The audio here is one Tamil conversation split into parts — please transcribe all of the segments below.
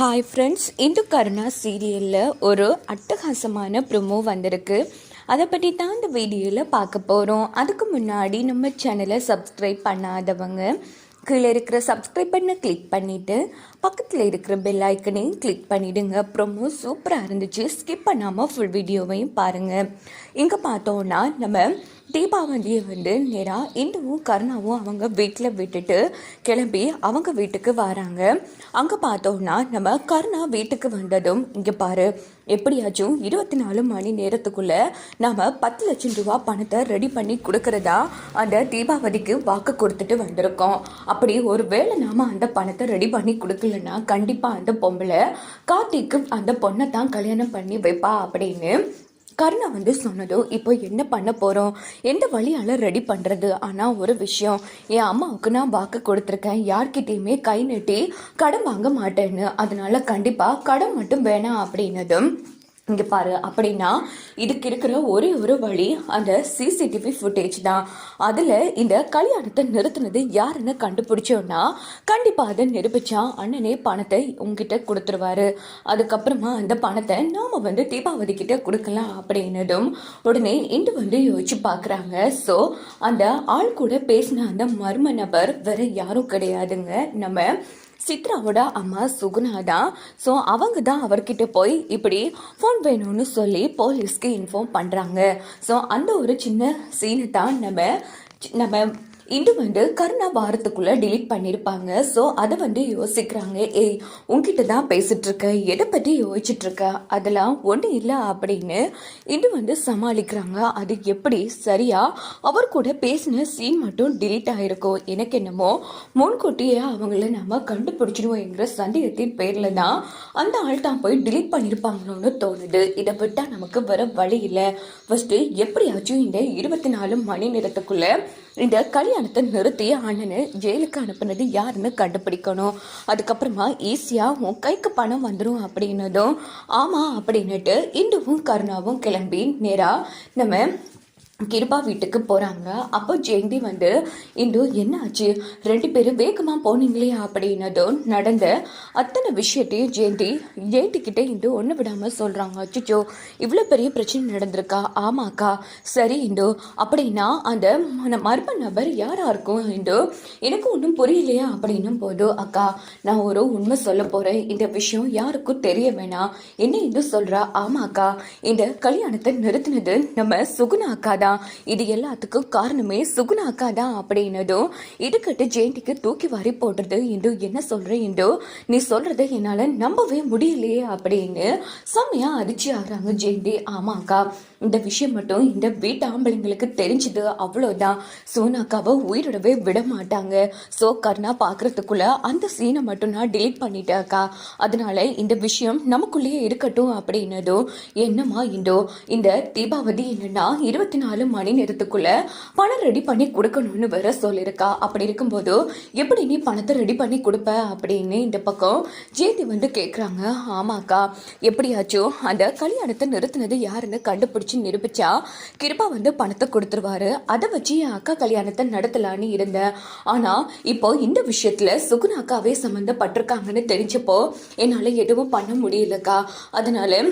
ஹாய் ஃப்ரெண்ட்ஸ் இந்து கருணா சீரியலில் ஒரு அட்டகாசமான ப்ரொமோ வந்திருக்கு. அதை பற்றி தான் இந்த வீடியோவில் பார்க்க போகிறோம் அதுக்கு முன்னாடி நம்ம சேனலை சப்ஸ்கிரைப் பண்ணாதவங்க கீழே இருக்கிற சப்ஸ்கிரைப் பண்ண கிளிக் பண்ணிவிட்டு பக்கத்தில் இருக்கிற பெல் ஐக்கனையும் கிளிக் பண்ணிவிடுங்க ப்ரொமோ சூப்பராக இருந்துச்சு. ஸ்கிப் பண்ணாமல் ஃபுல் வீடியோவையும் பாருங்கள் இங்கே பார்த்தோன்னா நம்ம தீபாவளியை வந்து நேராக இந்துவும் கருணாவும் அவங்க வீட்டில் விட்டுட்டு கிளம்பி அவங்க வீட்டுக்கு வராங்க. அங்கே பார்த்தோன்னா நம்ம கருணா வீட்டுக்கு வந்ததும் இங்கே பாரு எப்படியாச்சும் இருபத்தி நாலு மணி நேரத்துக்குள்ளே நாம் பத்து லட்சம் ரூபா பணத்தை ரெடி பண்ணி கொடுக்கறதா அந்த தீபாவளிக்கு வாக்கு கொடுத்துட்டு வந்திருக்கோம். அப்படி ஒரு வேளை நாம் அந்த பணத்தை ரெடி பண்ணி கொடுக்கலன்னா கண்டிப்பாக அந்த பொம்பளை கார்த்திக்கு அந்த பொண்ணை தான் கல்யாணம் பண்ணி வைப்பா அப்படின்னு கருணா வந்து சொன்னதும் இப்போ என்ன பண்ண போகிறோம் எந்த வழியால் ரெடி பண்ணுறது ஆனால் ஒரு விஷயம் என் அம்மாவுக்கு நான் வாக்கு கொடுத்துருக்கேன். யார்கிட்டயுமே கை நீட்டி கடன் வாங்க மாட்டேன்னு. அதனால கண்டிப்பாக கடன் மட்டும் வேணாம் அப்படின்னதும் இங்கே பாரு அப்படின்னா இதுக்கு இருக்கிற ஒரே ஒரு வழி அந்த சிசிடிவி ஃபுட்டேஜ் தான். அதில் இந்த கல்யாணத்தை நிறுத்தினது யாருன்னு கண்டுபிடிச்சோன்னா கண்டிப்பாக அதை நிரூபிச்சா அண்ணனே பணத்தை உங்ககிட்ட கொடுத்துருவாரு. அதுக்கப்புறமா அந்த பணத்தை நாம் வந்து தீபாவளி கிட்ட கொடுக்கலாம் அப்படின்னதும் உடனே இன்று வந்து யோசிச்சு பார்க்குறாங்க ஸோ அந்த ஆள் கூட பேசின அந்த மர்ம நபர் வேற யாரும் கிடையாதுங்க. நம்ம சித்ராவோட அம்மா சுகுணா தான் ஸோ அவங்க தான் அவர்கிட்ட போய் இப்படி ஃபோன் வேணும்னு சொல்லி போலீஸ்க்கு இன்ஃபார்ம் பண்ணுறாங்க ஸோ அந்த ஒரு சின்ன சீனை தான் நம்ம நம்ம இன்று வந்து கருணா வாரத்துக்குள்ள டிலீட் பண்ணியிருப்பாங்க ஸோ அதை வந்து யோசிக்கிறாங்க. ஏய் உங்ககிட்ட தான் பேசிட்டு இருக்க. எதை பற்றி யோசிச்சுட்டு இருக்க? அதெல்லாம் ஒன்றும் இல்லை அப்படின்னு இன்று வந்து சமாளிக்கிறாங்க. அது எப்படி? சரியா? அவர் கூட பேசின சீன் மட்டும் டிலீட் ஆயிருக்கும் எனக்கு என்னமோ முன்கூட்டியே அவங்கள நம்ம கண்டுபிடிச்சிடுவோங்கிற சந்தேகத்தின் பேரில் தான் அந்த ஆள் தான் போய் டிலீட் பண்ணியிருப்பாங்களோன்னு தோணுது. இதை விட்டால் நமக்கு வர வழி இல்லை. ஃபஸ்ட்டு எப்படியாச்சும் இந்த இருபத்தி நாலு மணி நேரத்துக்குள்ள இந்த கல்யாணத்தை நிறுத்தி அண்ணனை ஜெயிலுக்கு அனுப்புனது யாருன்னு கண்டுபிடிக்கணும். அதுக்கப்புறமா ஈஸியாக உன் கைக்கு பணம் வந்துடும் அப்படின்னதும் ஆமாம் அப்படின்னுட்டு இந்துவும் கருணாவும் கிளம்பி நேராக நம்ம கிருபா வீட்டுக்கு போகிறாங்க அப்போ ஜெயந்தி வந்து இந்து என்ன ஆச்சு ரெண்டு பேரும் வேகமாக போனீங்களே அப்படின்னதும் நடந்த அத்தனை விஷயத்தையும் ஜெயந்தி ஜெயந்திக்கிட்ட இந்து ஒன்று விடாமல் சொல்கிறாங்க அச்சுச்சோ இவ்வளோ பெரிய பிரச்சனை நடந்திருக்கா? ஆமாக்கா. சரி இந்து. அப்படின்னா அந்த மர்ம நபர் யாராக இருக்கும் இந்து? எனக்கு ஒன்றும் புரியலையா? அப்படின்னும் போது அக்கா நான் ஒரு உண்மை சொல்ல போகிறேன் இந்த விஷயம் யாருக்கும் தெரிய வேணாம். என்ன இந்து சொல்கிறா ஆமாக்கா. இந்த கல்யாணத்தை நிறுத்தினது நம்ம சுகுணா அக்கா தான். இது எல்லாத்துக்கும் காரணமே சுகுணா அக்கா தான் அப்படின்னதும் இதுக்கிட்ட ஜெயந்திக்கு தூக்கி வாரி போடுறது என்று என்ன சொல்ற என்றோ நீ சொல்றதை என்னால நம்பவே முடியலையே அப்படின்னு செம்மையா அதிர்ச்சி ஆகுறாங்க ஜெயந்தி. ஆமா அக்கா இந்த விஷயம் மட்டும் இந்த வீட்டு ஆம்பளைங்களுக்கு தெரிஞ்சது அவ்வளோதான் சோனாக்காவை உயிரிடவே விட மாட்டாங்க ஸோ கர்ணா பார்க்கறதுக்குள்ள அந்த சீனை மட்டும் நான் டிலீட் பண்ணிட்டேக்கா அக்கா. அதனால இந்த விஷயம் நமக்குள்ளேயே இருக்கட்டும் அப்படின்னதும் என்னம்மா இந்தோ இந்த தீபாவதி என்னன்னா இருபத்தி நாலு மணி நேரத்துக்குள்ள பணம் ரெடி பண்ணி கொடுக்கணும்னு வேற சொல்லியிருக்கா. அப்படி இருக்கும்போது எப்படி நீ பணத்தை ரெடி பண்ணி கொடுப்ப? அப்படின்னு இந்த பக்கம் ஜெயந்தி வந்து கேட்குறாங்க ஆமாக்கா எப்படியாச்சும் அந்த கல்யாணத்தை நிறுத்தினது யாருன்னு கண்டுபிடிச்சு நிரூபிச்சா கிருபா வந்து பணத்தை கொடுத்துருவாரு. அதை வச்சு என் அக்கா கல்யாணத்தை நடத்தலான்னு இருந்தேன். ஆனால் இப்போ இந்த விஷயத்தில் சுகுணாக்காவே சம்மந்தப்பட்டிருக்காங்கன்னு தெரிஞ்சப்போ என்னால் எதுவும் பண்ண முடியலக்கா. அதனால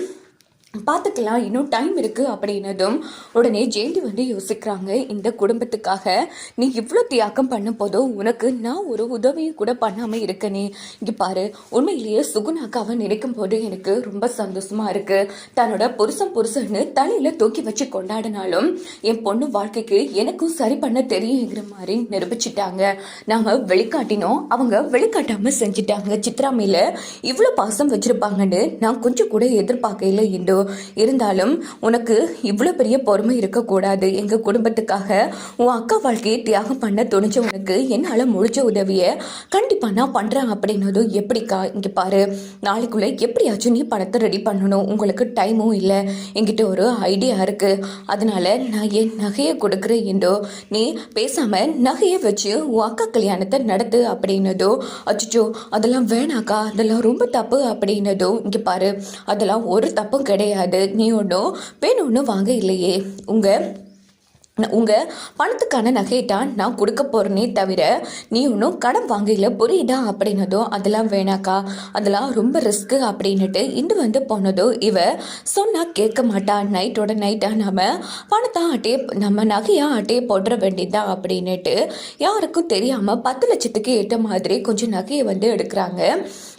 பார்த்துக்கலாம். இன்னும் டைம் இருக்கு அப்படின்னதும் உடனே ஜெயந்தி வந்து யோசிக்கிறாங்க. இந்த குடும்பத்துக்காக நீ இவ்வளோ தியாகம் பண்ண போதும் உனக்கு நான் ஒரு உதவியும் கூட பண்ணாம இருக்கனே. இங்க பாரு உண்மையிலேயே சுகுணாக்காவை நினைக்கும் போது எனக்கு ரொம்ப சந்தோஷமா இருக்கு. தன்னோட புருஷன் புருஷன்னு தலையில தூக்கி வச்சு கொண்டாடினாலும் என் பொண்ணு வாழ்க்கைக்கு எனக்கும் சரி பண்ண தெரியுங்கிற மாதிரி நிரூபிச்சிட்டாங்க. நாம வெளிக்காட்டினோம். அவங்க வெளிக்காட்டாம செஞ்சிட்டாங்க. சித்ராமையில இவ்வளோ பாசம் வச்சிருப்பாங்கன்னு நான் கொஞ்சம் கூட எதிர்பார்க்கல இண்டோ இருந்தாலும் உனக்கு இவ்வளோ பெரிய பொறுமை இருக்கக்கூடாது. எங்கள் குடும்பத்துக்காக உன் அக்கா வாழ்க்கையை தியாகம் பண்ண துணிச்ச உனக்கு என்னால் முடிஞ்ச உதவியை கண்டிப்பாக நான் பண்ணுறேன் அப்படின்னதும் எப்படிக்கா? இங்கே பாரு நாளைக்குள்ளே எப்படியாச்சும் நீ பணத்தை ரெடி பண்ணணும். உங்களுக்கு டைமும் இல்லை. என்கிட்ட ஒரு ஐடியா இருக்குது அதனால நான் என் நகையை கொடுக்குறேன் என்றோ நீ பேசாமல் நகையை வச்சு உன் அக்கா கல்யாணத்தை நடத்து அப்படின்னதோ அச்சோ அதெல்லாம் வேணாக்கா அதெல்லாம் ரொம்ப தப்பு அப்படின்னதோ இங்கே பாரு அதெல்லாம் ஒரு தப்பும் கிடையாது. நீ ஒன்றும் பெண் ஒன்றும் வாங்க இல்லையே உங்கள் உங்கள் பணத்துக்கான நகையை தான் நான் கொடுக்க போகிறேனே தவிர நீ ஒன்றும் கடன் வாங்கல புரியுதா அப்படின்னதும் அதெல்லாம் வேணாக்கா அதெல்லாம் ரொம்ப ரிஸ்க்கு அப்படின்னுட்டு இன்று வந்து போனதோ இவ சொன்னால் கேட்க மாட்டான் நைட்டோட நைட்டாக நம்ம பணத்தை அட்டையே நம்ம நகையாக அட்டையை போடுற வேண்டியதா அப்படின்னுட்டு யாருக்கும் தெரியாமல் பத்து லட்சத்துக்கு ஏற்ற மாதிரி கொஞ்சம் நகையை வந்து எடுக்கிறாங்க.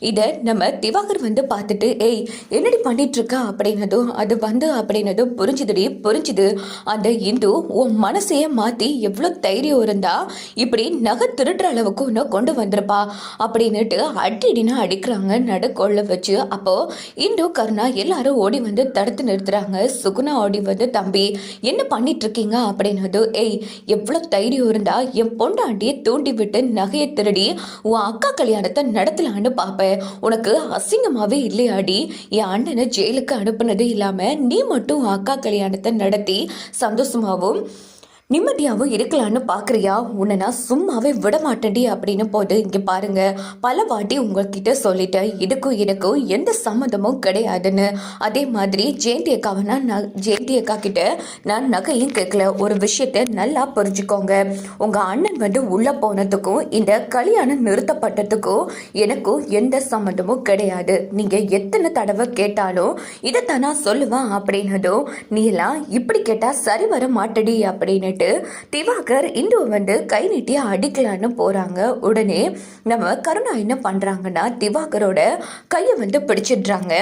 இதை நம்ம திவாகர் வந்து பார்த்துட்டு ஏய் என்னடி பண்ணிட்டு அப்படின்னதும் அது வந்து அப்படின்னதும் புரிஞ்சுதுடி புரிஞ்சுது. அந்த இந்து உன் மனசையே மாத்தி எவ்வளோ தைரியம் இருந்தா இப்படி நகை திருடுற அளவுக்கு உன்னை கொண்டு வந்திருப்பா. அப்படின்னுட்டு அடினா அடிக்கிறாங்க நடுக்கொள்ள வச்சு. அப்போ இந்து கருணா எல்லாரும் ஓடி வந்து தடுத்து நிறுத்துறாங்க. சுகுணா ஓடி வந்து தம்பி என்ன பண்ணிட்டு இருக்கீங்க அப்படின்னது ஏய் எவ்வளோ தைரியம் இருந்தா என் பொண்டாண்டியை தூண்டி விட்டு நகையை திருடி உன் அக்கா கல்யாணத்தை நடத்தலான்னு பார்ப்பேன் உனக்கு அசிங்கமாவே இல்லையாடி? என் அண்ணனை ஜெயிலுக்கு அனுப்புனது இல்லாம நீ மட்டும் அக்கா கல்யாணத்தை நடத்தி சந்தோஷமாவும் நிம்மதியாகவும் இருக்கலான்னு பார்க்குறியா உன்னை நான் சும்மாவே விட மாட்டேன்டி அப்படின்னு போது இங்கே பாருங்க. பல வாட்டி உங்ககிட்ட சொல்லிட்டேன். இதுக்கும் எனக்கும் எந்த சம்மந்தமும் கிடையாதுன்னு. அதே மாதிரி ஜெயந்தி அக்காவை நான் ஜெயந்தி அக்கா கிட்ட நான் நகையும் கேட்கல ஒரு விஷயத்த நல்லா புரிஞ்சுக்கோங்க. உங்கள் அண்ணன் வந்து உள்ளே போனதுக்கும் இந்த கல்யாணம் நிறுத்தப்பட்டதுக்கும் எனக்கும் எந்த சம்மந்தமும் கிடையாது. நீங்கள் எத்தனை தடவை கேட்டாலும் இதைத்தான் நான் சொல்லுவேன் அப்படின்னதும் நீ எல்லாம் இப்படி கேட்டால் சரி வர மாட்டடி அப்படின்னுட்டு திவாகர் இந்து வந்து கை நீட்டி அடிக்கலான்னு போகிறாங்க உடனே நம்ம கருணா என்ன பண்ணுறாங்கன்னா திவாகரோட கையை வந்து பிடிச்சிடுறாங்க.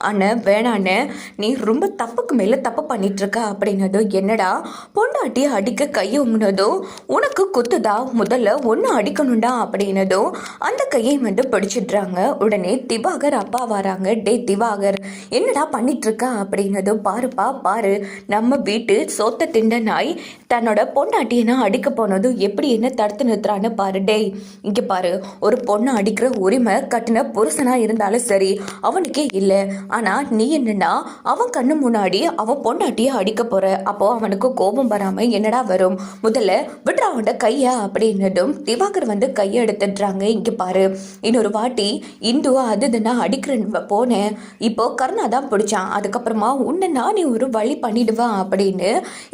அண்ணன் வேணாண்ணே நீ ரொம்ப தப்புக்கு மேலே தப்பு பண்ணிட்டு அப்படின்னதோ அப்படின்னதும் என்னடா? பொண்டாட்டி அடிக்க கையை உம்னதும் உனக்கு குத்துதா? முதல்ல ஒன்று அடிக்கணும்டா அப்படின்னதும் அந்த கையை வந்து பிடிச்சிடுறாங்க. உடனே திவாகர் அப்பா வராங்க. டே திவாகர் என்னடா பண்ணிட்டு அப்படின்னதும் பாருப்பா பாரு. நம்ம வீட்டு சொத்தை திண்ட நாய் தன்னோட பொண்டாட்டியை நான் அடிக்க போனதும் எப்படி என்ன தடுத்து நிறுத்துறான்னு பாரு. டேய் இங்கே பாரு. ஒரு பொண்ணை அடிக்கிற உரிமை கட்டின புருஷனாக இருந்தாலும் சரி அவனுக்கே இல்லை. ஆனால் நீ என்னன்னா அவன் கண்ணு முன்னாடி அவன் பொண்டாட்டியை அடிக்க போற. அப்போ அவனுக்கு கோபம் வராமல் என்னடா வரும்? முதல்ல விட்ரா அவன்கிட்ட கையை அப்படின்னதும் திவாகர் வந்து கையை எடுத்துடுறாங்க. இங்கே பாரு. இன்னொரு வாட்டி இந்து அது இதுன்னா அடிக்கிற போனேன். இப்போ கருணா தான் பிடிச்சான். அதுக்கப்புறமா உன்னை நானே ஒரு வழி பண்ணிடுவேன் அப்படின்னு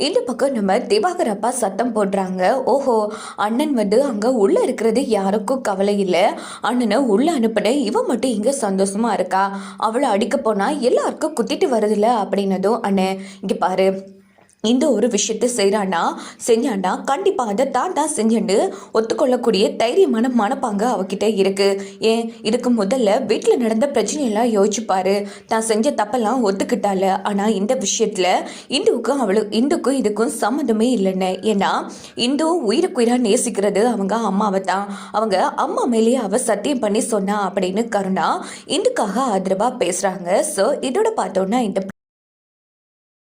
இந்த பக்கம் நம்ம திவாகர் அப்பா சத்தம் போடுறாங்க. ஓஹோ அண்ணன் வந்து அங்கே உள்ளே இருக்கிறது யாருக்கும் கவலை இல்லை. அண்ணனை உள்ளே அனுப்பின இவன் மட்டும் இங்கே சந்தோஷமாக இருக்கா? அவளை அடிக்க போனால் எல்லாருக்கும் குத்திட்டு வருதுல்ல அப்படின்னதும் அண்ணே இங்கே பாரு. இந்த ஒரு விஷயத்தை செய்கிறான்னா செஞ்சாண்டா கண்டிப்பாக அதை தான் தான் செஞ்சுண்டு ஒத்துக்கொள்ளக்கூடிய தைரியமான மனப்பாங்க அவகிட்ட இருக்குது ஏன்? இதுக்கு முதல்ல வீட்டில் நடந்த பிரச்சனையெல்லாம் யோசிச்சு தான் செஞ்ச தப்பெல்லாம் ஒத்துக்கிட்டால ஆனால் இந்த விஷயத்தில் இந்துவுக்கும் அவ்வளோ இந்துக்கும் இதுக்கும் சம்மந்தமே இல்லைன்னு. ஏன்னா இந்து உயிருக்குயிராக நேசிக்கிறது அவங்க அம்மாவை தான். அவங்க அம்மா மேலேயே அவ சத்தியம் பண்ணி சொன்னா அப்படின்னு கருணா இந்துக்காக ஆதரவாக பேசுகிறாங்க ஸோ இதோட பார்த்தோன்னா இந்த